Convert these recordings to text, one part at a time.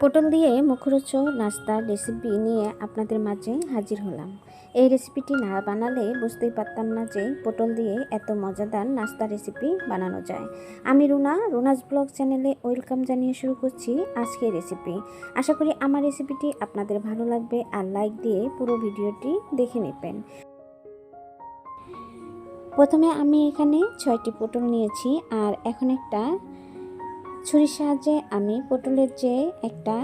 পটল দিয়ে মুখরোচক নাস্তার রেসিপি নিয়ে আপনাদের মাঝে হাজির হলাম। এই রেসিপিটি না বানালে বুঝতেই পারতাম না যে পটল দিয়ে এত মজাদার নাস্তা রেসিপি বানানো যায়। আমি রুনা, রুনাস ব্লগ চ্যানেলে ওয়েলকাম জানিয়ে শুরু করছি আজকের রেসিপি। আশা করি আমার রেসিপিটি আপনাদের ভালো লাগবে আর লাইক দিয়ে পুরো ভিডিওটি দেখে নেবেন। প্রথমে আমি এখানে ছয়টি পটল নিয়েছি আর এখন একটা ছুরির সাহায্যে আমি পটলের যে একটা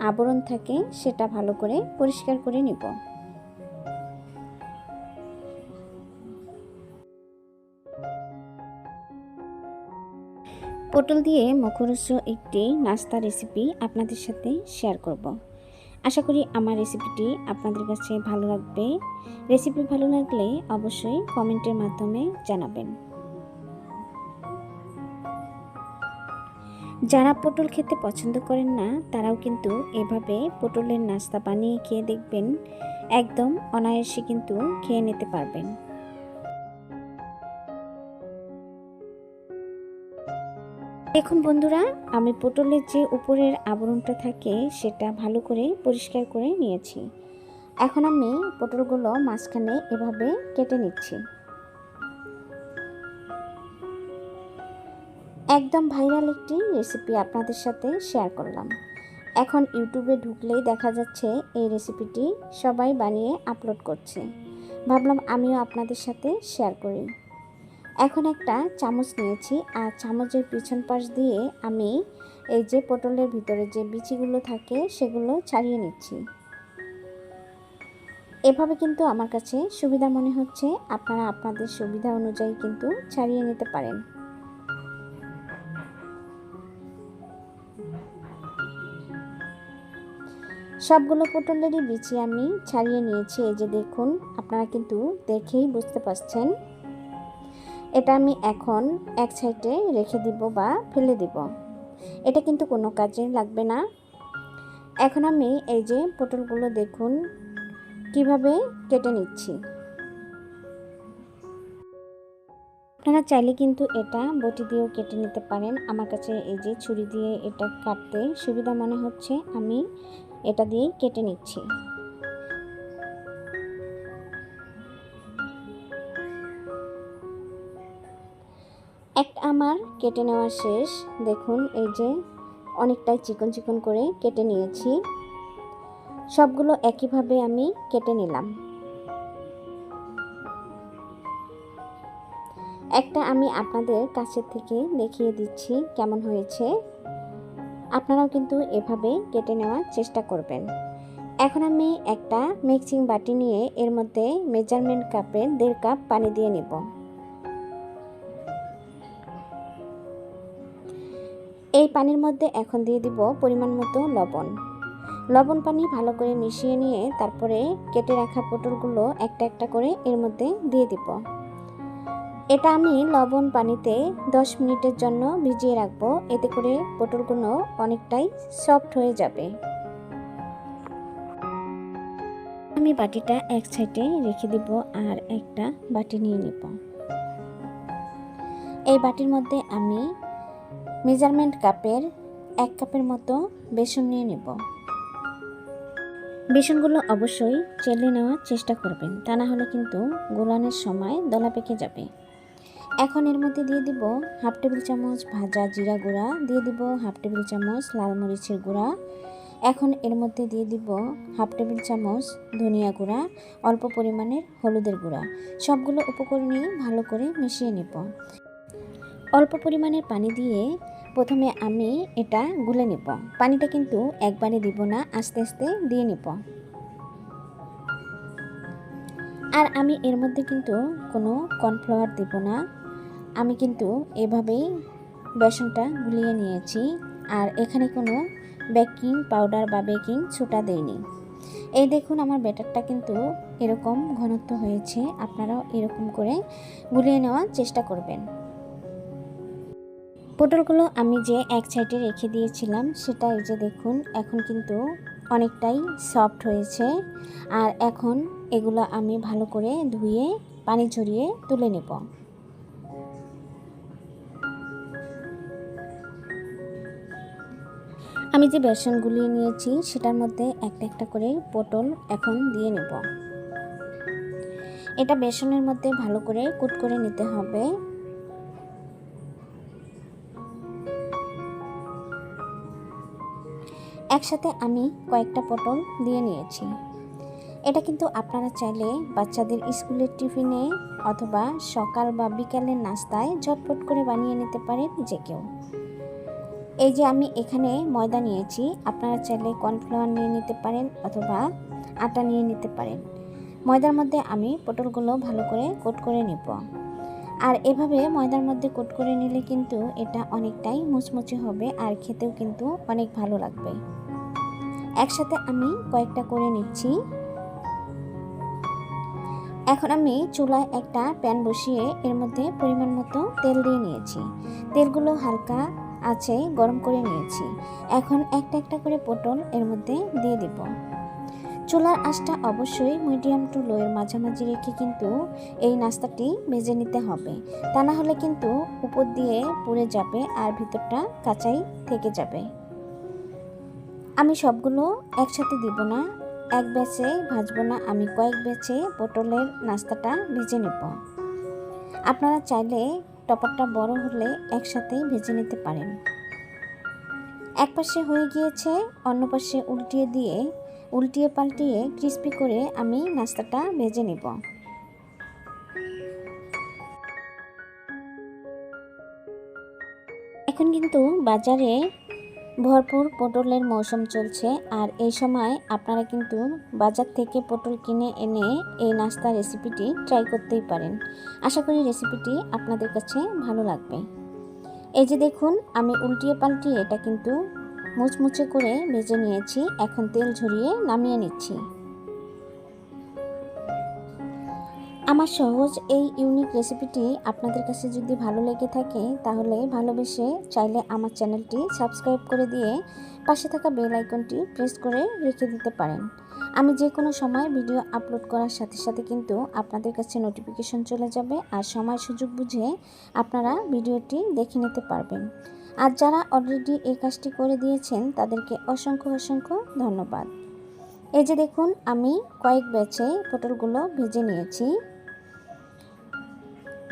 আবরণ থাকে, সেটা ভালো করে পরিষ্কার করে নিব। পটল দিয়ে মুখরোচ একটি নাস্তা রেসিপি আপনাদের সাথে শেয়ার করব। আশা করি আমার রেসিপিটি আপনাদের কাছে ভালো লাগবে। রেসিপি ভালো লাগলে অবশ্যই কমেন্টের মাধ্যমে জানাবেন। যারা পটল খেতে পছন্দ করেন না, তারাও কিন্তু এভাবে পটলের নাস্তা বানিয়ে খেয়ে দেখবেন, একদম অনায়াসে কিন্তু খেয়ে নিতে পারবেন। দেখুন বন্ধুরা, আমি পটলের যে উপরের আবরণটা থাকে, সেটা ভালো করে পরিষ্কার করে নিয়েছি। এখন আমি পটলগুলো মাঝখানে এভাবে কেটে নিচ্ছি। একদম ভাইরাল একটি রেসিপি আপনাদের সাথে শেয়ার করলাম। এখন ইউটিউবে ঢুকলেই দেখা যাচ্ছে এই রেসিপিটি সবাই বানিয়ে আপলোড করছে। ভাবলাম আমিও আপনাদের সাথে শেয়ার করি। এখন একটা চামচ নিয়েছি, আর চামচের পিছন পাশ দিয়ে আমি এই যে পটলের ভিতরে যে বিচিগুলো থাকে সেগুলো ছাড়িয়ে নিচ্ছি। এভাবে কিন্তু আমার কাছে সুবিধা মনে হচ্ছে। আপনারা আপনাদের সুবিধা অনুযায়ী কিন্তু ছাড়িয়ে নিতে পারেন। সবগুলো পটলেরই বিচি আমি ছাড়িয়ে নিয়েছি। এই যে দেখুন, আপনারা কিন্তু দেখেই বুঝতে পারছেন। এটা আমি এখন এক সাইডে রেখে দিব বা ফেলে দিব। এটা কিন্তু কোনো কাজে লাগবে না। এখন আমি এই যে পটলগুলো দেখুন, কীভাবে কেটে নিচ্ছি। আপনারা চাইলে কিন্তু এটা বটি দিয়েও কেটে নিতে পারেন। আমার কাছে এই যে ছুরি দিয়ে এটা কাটতে সুবিধা মনে হচ্ছে। আমি এটা দিয়েই কেটে নিচ্ছি। একটা আমার কেটে নেওয়া শেষ। দেখুন, এই যে অনেকটাই চিকন চিকন করে কেটে নিয়েছি। সবগুলো একইভাবে আমি কেটে নিলাম। একটা আমি আপনাদের কাছের থেকে দেখিয়ে দিচ্ছি কেমন হয়েছে। আপনারাও কিন্তু এভাবে কেটে নেওয়ার চেষ্টা করবেন। এখন আমি একটা মিক্সিং বাটি নিয়ে এর মধ্যে মেজারমেন্ট কাপের দেড় কাপ পানি দিয়ে নেব। এই পানির মধ্যে এখন দিয়ে দিব পরিমাণ মতো লবণ। লবণ পানি ভালো করে মিশিয়ে নিয়ে তারপরে কেটে রাখা পটলগুলো একটা একটা করে এর মধ্যে দিয়ে দিব। এটা আমি লবণ পানিতে 10 মিনিটের জন্য ভিজিয়ে রাখব। এতে করে পটলগুলো অনেকটাই সফট হয়ে যাবে। আমি বাটিটা এক সাইডে রেখে দিব আর একটা বাটি নিয়ে নিব। এই বাটির মধ্যে আমি মেজারমেন্ট কাপের এক কাপের মতো বেসন নিয়ে নেব। বেসনগুলো অবশ্যই চেলে নেওয়ার চেষ্টা করবেন, তা না হলে কিন্তু গোলানোর সময় দলা পেকে যাবে। এখন এর মধ্যে দিয়ে দিব হাফ টেবিল চামচ ভাজা জিরা গুঁড়া, দিয়ে দিব হাফ টেবিল চামচ লাল মরিচের গুঁড়া। এখন এর মধ্যে দিয়ে দিব হাফ টেবিল চামচ ধনিয়া গুঁড়া, অল্প পরিমাণের হলুদের গুঁড়া। সবগুলো উপকরণই ভালো করে মিশিয়ে নেব। অল্প পরিমাণের পানি দিয়ে প্রথমে আমি এটা গুলে নেব। পানিটা কিন্তু একবারে দিব না, আস্তে আস্তে দিয়ে নেব। আর আমি এর মধ্যে কিন্তু কোনো কর্নফ্লাওয়ার দেব না। আমি কিন্তু এভাবেই বেসনটা গুলিয়ে নিয়েছি আর এখানে কোনো বেকিং পাউডার বা বেকিং ছোটা দেইনি। এই দেখুন আমার ব্যাটারটা কিন্তু এরকম ঘনত্ব হয়েছে, আপনারাও এরকম করে গুলিয়ে নেওয়ার চেষ্টা করবেন। পটলগুলো আমি যে এক সাইডে রেখে দিয়েছিলাম, সেটা এই যে দেখুন, এখন কিন্তু অনেকটাই সফট হয়েছে আর এখন এগুলো আমি ভালো করে ধুয়ে, পানি ঝরিয়ে তুলে নেব। আমি যে বেসনগুলি নিয়েছি, সেটার মধ্যে একটা একটা করে পটল এখন দিয়ে নেব। এটা বেসনের মধ্যে ভালো করে কুট করে নিতে হবে। একসাথে আমি কয়েকটা পটল দিয়ে নিয়েছি। এটা কিন্তু আপনারা চাইলে বাচ্চাদের স্কুলের টিফিনে অথবা সকাল বা বিকালের নাস্তায় ঝটপট করে বানিয়ে নিতে পারেন যে কেউ। এই যে আমি এখানে ময়দা নিয়েছি, আপনারা চাইলে কর্নফ্লাওয়ার নিয়ে নিতে পারেন অথবা আটা নিয়ে নিতে পারেন। ময়দার মধ্যে আমি পটলগুলো ভালো করে কোট করে নিব। আর এভাবে ময়দার মধ্যে কোট করে নিলে কিন্তু এটা অনেকটাই মুচমুচে হবে আর খেতেও কিন্তু অনেক ভালো লাগবে। একসাথে আমি কয়েকটা করে নিচ্ছি। এখন আমি চুলায় একটা প্যান বসিয়ে এর মধ্যে পরিমাণ মতো তেল দিয়ে নিয়েছি। তেলগুলো হালকা আছে, গরম করে নিয়েছি। এখন একটা একটা করে পটল এর মধ্যে দিয়ে দেব। চুলার আঁচটা অবশ্যই মিডিয়াম টু লোয়ের মাঝামাঝি রেখে কিন্তু এই নাস্তাটি ভেজে নিতে হবে। তা না হলে কিন্তু উপর দিয়ে পুড়ে যাবে আর ভিতরটা কাঁচাই থেকে যাবে। আমি সবগুলো একসাথে দিব না, এক ব্যাচে ভাজবো না, আমি কয়েক ব্যাচে পটলের নাস্তাটা ভেজে নেব। আপনারা চাইলে টপারটা বড় হলে একসাথে ভেজে নিতে পারেন। এক পাশে হয়ে গিয়েছে, অন্য পাশে উল্টিয়ে দিয়ে, উল্টিয়ে পাল্টিয়ে ক্রিস্পি করে আমি নাস্তাটা ভেজে নেব। এখন কিন্তু বাজারে ভরপুর পটলের মৌসুম চলছে আর এই সময় আপনারা কিন্তু বাজার থেকে পটল কিনে এনে এই নাস্তা রেসিপিটি ট্রাই করতেই পারেন। আশা করি রেসিপিটি আপনাদের কাছে ভালো লাগবে। এই যে দেখুন, আমি উল্টিয়ে পাল্টিয়ে এটা কিন্তু মুচমুচে করে ভেজে নিয়েছি। এখন তেল ঝরিয়ে নামিয়ে নিচ্ছি। আমার সহজ এই ইউনিক রেসিপিটি আপনাদের কাছে যদি ভালো লেগে থাকে, তাহলে ভালোবেসে চাইলে আমার চ্যানেলটি সাবস্ক্রাইব করে দিয়ে পাশে থাকা বেল আইকনটি প্রেস করে রেখে দিতে পারেন। আমি যে কোনো সময় ভিডিও আপলোড করার সাথে সাথে কিন্তু আপনাদের কাছে নোটিফিকেশন চলে যাবে আর সময় সুযোগ বুঝে আপনারা ভিডিওটি দেখে নিতে পারবেন। আর যারা অলরেডি এই কাজটি করে দিয়েছেন, তাদেরকে অসংখ্য অসংখ্য ধন্যবাদ। এই যে দেখুন, আমি কয়েক ব্যাচে পটলগুলো ভেজে নিয়েছি।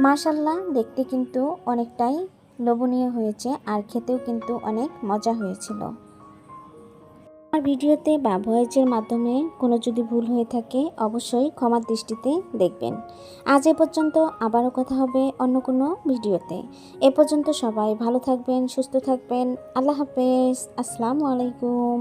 মাশাল্লাহ দেখতে কিন্তু অনেকটাই লোভনীয় হয়েছে আর খেতেও কিন্তু অনেক মজা হয়েছিল। আমার ভিডিওতে বা ভয়েসের মাধ্যমে কোনো যদি ভুল হয়ে থাকে, অবশ্যই ক্ষমার দৃষ্টিতে দেখবেন। আজ এ পর্যন্ত আবারও কথা হবে অন্য কোনো ভিডিওতে। এ পর্যন্ত সবাই ভালো থাকবেন, সুস্থ থাকবেন। আল্লাহ হাফেজ। আসসালামু আলাইকুম।